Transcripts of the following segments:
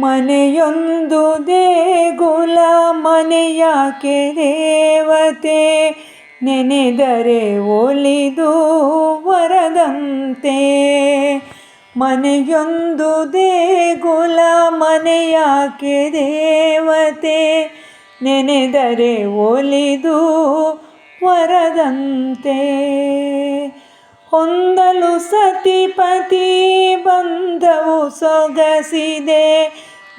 ಮನೆಯೊಂದು ದೇಗುಲ ಮನೆಯಾಕೆ ದೇವತೆ? ನೆನೆದರೆ ಒಲಿದು ವರದಂತೆ. ಮನೆಯೊಂದು ದೇಗುಲ ಮನೆಯಾಕೆ ದೇವತೆ? ನೆನೆದರೆ ಒಲಿದು ವರದಂತೆ. ಹೊಂದಲು ಸತಿಪತಿ ಬಂಧವು ಸೊಗಸಿದೆ.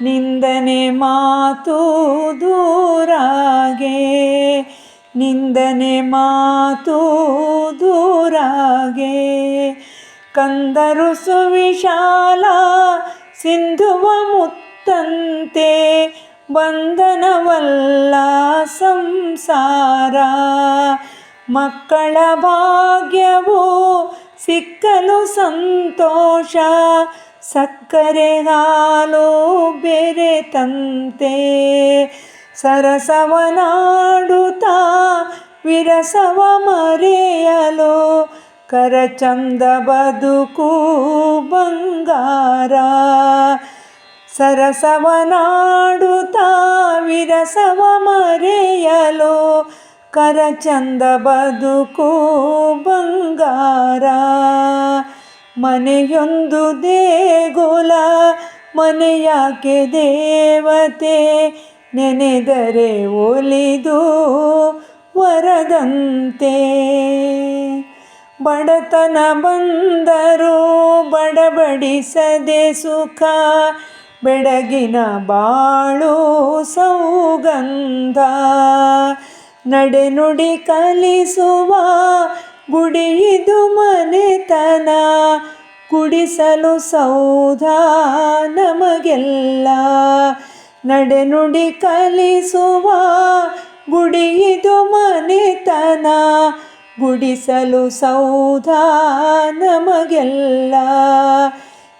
ನಿಂದನೆ ಮಾತು ದೂರಾಗೆ. ನಿಂದನೆ ಮಾತು ದೂರಾಗೆ. ಕಂದರು ಸುವಿಶಾಲ ಸಿಂಧುವ ಮುತ್ತಂತೆ. ಬಂಧನವಲ್ಲ ಸಂಸಾರ. ಮಕ್ಕಳ ಭಾಗ್ಯವು ಸಿಕ್ಕಲು ಸಂತೋಷ. ಸಕ್ಕರೆ ಹಾಲು ಬೆರೆತಂತೆ ಸರಸವನಾಡುತ್ತ ವಿರಸವ ಮರೆಯಲು ಕರಚಂದ ಬದುಕು ಬಂಗಾರ. ಸರಸವನಾಡುತ್ತ ವಿರಸವ ಮರೆಯಲು ಕರಚಂದ ಬದುಕು ಬಂಗಾರ. ಮನೆಯೊಂದು ದೇಗುಲ, ಮನೆಯಾಕೆ ದೇವತೆ? ನೆನೆದರೆ ಒಲಿದು ವರದಂತೆ. ಬಡತನ ಬಂದರೂ ಬಡಬಡಿಸದೆ ಸುಖ, ಬೆಡಗಿನ ಬಾಳು ಸೌಗಂಧ. ನಡೆನುಡಿ ಕಲಿಸುವ ಗುಡಿಯಿದು ಮನೆತನ. ಕುಡಿಸಲು ಸೌಧ ನಮಗೆಲ್ಲ. ನಡೆನುಡಿ ಕಲಿಸುವ ಗುಡಿಯಿದು ಮನೆತನ. ಗುಡಿಸಲು ಸೌಧ ನಮಗೆಲ್ಲ.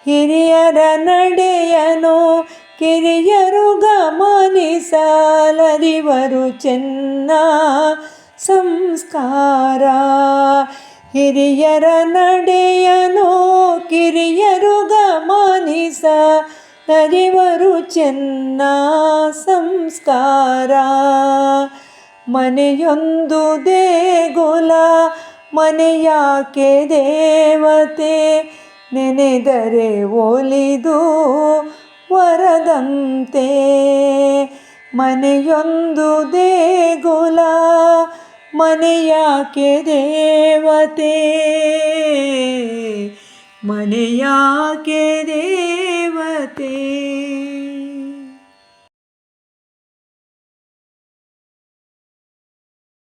ಹಿರಿಯರ ನಡೆಯನು ಕಿರಿಯರು ಗಮನಿಸಲರಿವರು ಚೆನ್ನ ಸಂಸ್ಕಾರ. ಹಿರಿಯರ ನಡೆಯನು ಕಿರಿಯರು ಗಮನಿಸ ನರಿವರು ಚೆನ್ನ ಸಂಸ್ಕಾರ. ಮನೆಯೊಂದು ದೇಗುಲ, ಮನೆಯಾಕೆ ದೇವತೆ ನೆನೆದರೆ ಒಲಿದು ವರದಂತೆ ಮನೆಯೊಂದು ದೇಗುಲ ಮನೆಯಾಕೆ ದೇವತೆ? ಮನೆಯಾಕೆ ದೇವತೆ